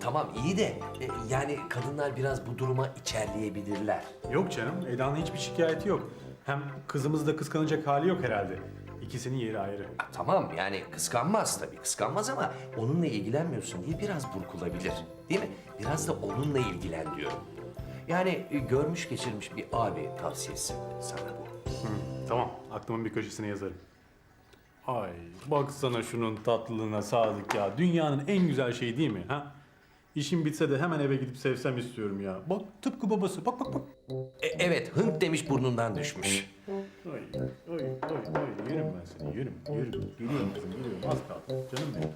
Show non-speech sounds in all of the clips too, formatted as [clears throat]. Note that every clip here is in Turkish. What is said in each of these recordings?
tamam iyi de e, yani kadınlar biraz bu duruma içerleyebilirler. Yok canım, Eda'nın hiçbir şikayeti yok. Hem kızımız da kıskanacak hali yok herhalde. İkisinin yeri ayrı. Tamam yani kıskanmaz tabii kıskanmaz ama onunla ilgilenmiyorsun diye biraz burkulabilir. Değil mi? Biraz da onunla ilgilen diyorum. Yani e, görmüş geçirmiş bir abi tavsiyesi sana bu. Tamam, aklımın bir köşesine yazarım. Ay, baksana şunun tatlılığına Sadık ya. Dünyanın en güzel şeyi değil mi? Ha? İşim bitse de hemen eve gidip sevsem istiyorum ya. Bak tıpkı babası. Bak bak bak. E, evet hınk demiş burnundan düşmüş. Ay, ay, ay, ay. Yerim ben seni, yerim, yerim. Geliyorum kızım, geliyorum. Az kaldı. Canım benim.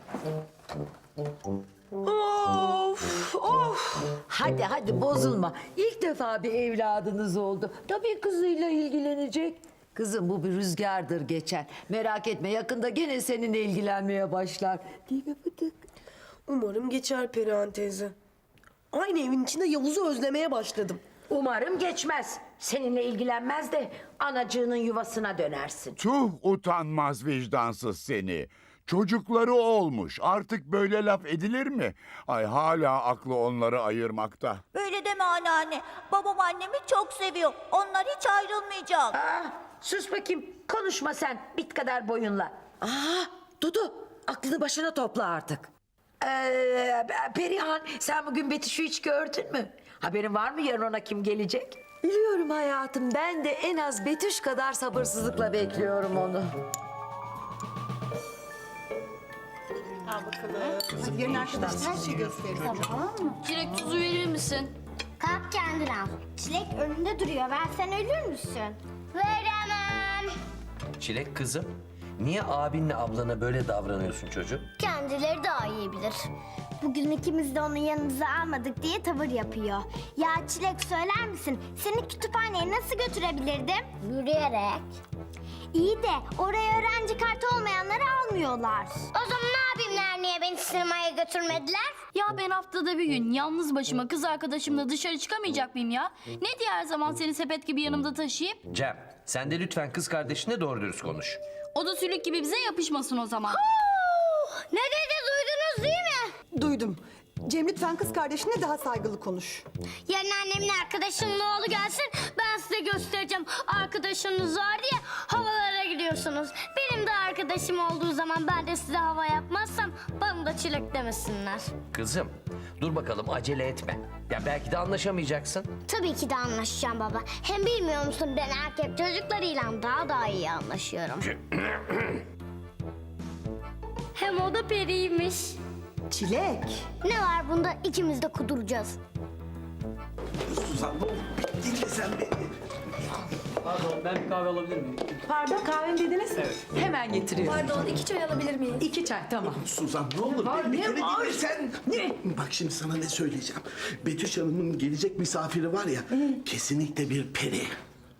Of of. Hadi hadi bozulma. İlk defa bir evladınız oldu. Tabii kızıyla ilgilenecek. Kızım bu bir rüzgardır geçen. Merak etme yakında gene seninle ilgilenmeye başlar. Değil mi Bıdık? Umarım geçer Perihan teyze. Aynı evin içinde Yavuz'u özlemeye başladım. Umarım geçmez. Seninle ilgilenmez de anacığının yuvasına dönersin. Tuh utanmaz vicdansız seni. Çocukları olmuş. Artık böyle laf edilir mi? Ay hala aklı onları ayırmakta. Öyle deme anneanne. Babam annemi çok seviyor. Onlar hiç ayrılmayacak. Ah, sus bakayım. Konuşma sen bit kadar boyunla. Aa, Dudu aklını başına topla artık. Ee, Perihan sen bugün Betüş'ü hiç gördün mü? Haberin var mı yarın ona kim gelecek? Biliyorum hayatım ben de en az Betüş kadar sabırsızlıkla bekliyorum onu. Çilek tuzu verir misin? Kalk kendin al. Çilek önünde duruyor. Versen ölür müsün? Veremem. Çilek kızım niye abinle ablana böyle davranıyorsun çocuğum? Kendileri daha iyi bilir. Bugün ikimiz de onu yanımıza almadık diye tavır yapıyor. Ya Çilek söyler misin? Seni kütüphaneye nasıl götürebilirdim? Yürüyerek. İyi de oraya öğrenci kartı olmayanları almıyorlar. O zaman ne yapayım niye beni sinemaya götürmediler? Ya ben haftada bir gün yalnız başıma kız arkadaşımla dışarı çıkamayacak mıyım ya? Ne diye her zaman seni sepet gibi yanımda taşıyayım? Cem sen de lütfen kız kardeşine doğru dürüst konuş. O da sülük gibi bize yapışmasın o zaman. Ne dedi duydunuz değil mi? Duydum. Cem lütfen kız kardeşine daha saygılı konuş. Yarın annemin arkadaşının oğlu gelsin ben size göstereceğim. Arkadaşınız var diye havalara gidiyorsunuz. Benim de arkadaşım olduğu zaman ben de size hava yapmazsam bana da çilek demesinler. Kızım dur bakalım acele etme. Ya belki de anlaşamayacaksın. Tabii ki de anlaşacağım baba. Hem bilmiyor musun ben erkek çocuklarıyla daha da iyi anlaşıyorum. [clears throat] Hem o da periymiş. Çilek. Ne var bunda ikimiz de kuduracağız. Pardon kahvem dediniz? Hemen getiriyorum. Pardon iki çay alabilir miyim? İki çay tamam. Suzan ne olur beni bir kere dinlesen. Ne? Bak şimdi sana ne söyleyeceğim. Betüş Hanım'ın gelecek misafiri var ya kesinlikle bir peri.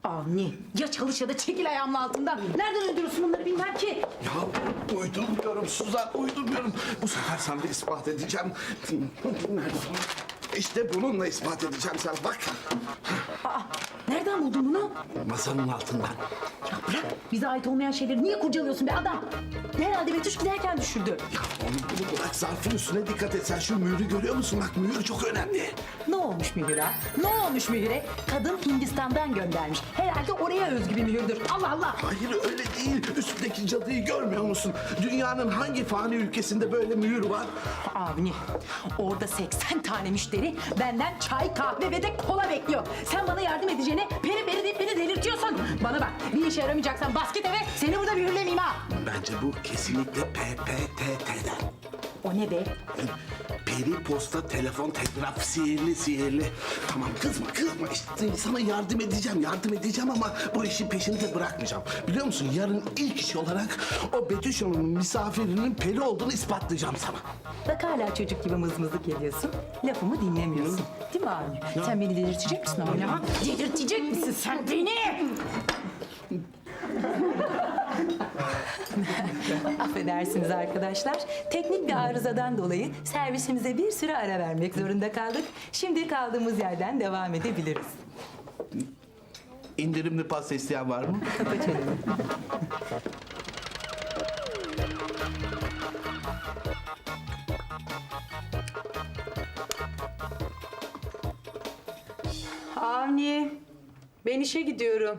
Avni ya çalış ya da çekil ayağımın altından. Nereden uyduruyorsun bunları bilmem ki. Ya uydurmuyorum Suzan uydurmuyorum. Bu sefer sana da ispat edeceğim. Nerede? İşte bununla ispat edeceğim sana bak. Nereden buldun bunu? Masanın altından. Ya bırak bize ait olmayan şeyleri niye kurcalıyorsun be adam? Herhalde Betüş giderken düşürdü. Ya onu bunu bırak zarfın üstüne dikkat et. Sen şu mühürü görüyor musun? Bak mühür çok önemli. Ne olmuş mühüre? Ne olmuş mühüre? Kadın Hindistan'dan göndermiş. Herhalde oraya özgü bir mühürdür. Allah Allah. Hayır öyle değil. Üstündeki cadıyı görmüyor musun? Dünyanın hangi fani ülkesinde böyle mühür var? Avni orada 80 tane müşteri benden çay, kahve ve de kola bekliyor. Sen bana yardım edeceğine peri peri deyip beni delirtiyorsun. Bana bak bir işe yaramayacaksan bas git eve seni burada mühürlemeyeyim ha. Bence bu kesinlikle PPTT'den. O ne be? Peri posta telefon telgraf sihirli sihirli. Tamam kızma kızma işte sana yardım edeceğim yardım edeceğim ama bu işi peşinde bırakmayacağım. Biliyor musun yarın ilk iş olarak o Betüş Hanım'ın misafirinin peri olduğunu ispatlayacağım sana. Bak hala çocuk gibi mızmızlık geliyorsun. Lafımı dinlemiyorsun. Değil mi Avni? Sen beni delirtecek misin ha? Delirtecek misin sen beni? Affedersiniz arkadaşlar. Teknik bir arızadan dolayı servisimize bir süre ara vermek zorunda kaldık. Şimdi kaldığımız yerden devam edebiliriz. İndirimli pasta isteyen var mı? Kapa çeneni. Avni, ben işe gidiyorum.